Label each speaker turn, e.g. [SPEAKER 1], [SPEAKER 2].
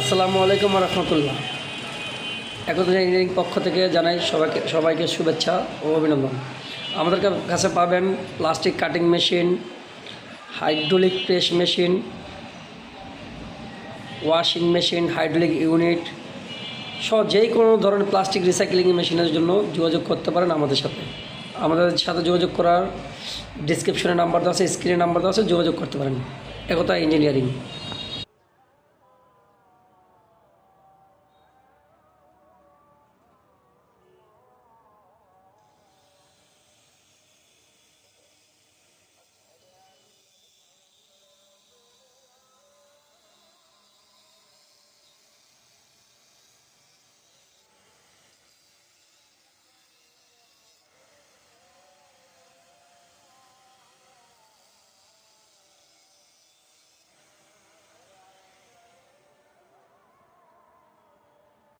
[SPEAKER 1] আসসালামু আলাইকুম রহমতুল্লাহ। একত্রিত ইঞ্জিনিয়ারিং পক্ষ থেকে জানাই সবাইকে সবাইকে শুভেচ্ছা ও অভিনন্দন। আমাদের কাছে পাবেন plastic cutting machine hydraulic press machine washing machine hydraulic unit সহ যেই কোনো ধরনের প্লাস্টিক রিসাইক্লিং মেশিনের জন্য যোগাযোগ করতে পারেন আমাদের সাথে। আমাদের সাথে যোগাযোগ করার ডিসক্রিপশনে নাম্বার দেওয়া আছে স্ক্রিনে নাম্বার দেওয়া আছে, যোগাযোগ করতে পারেন। একতা ইঞ্জিনিয়ারিং।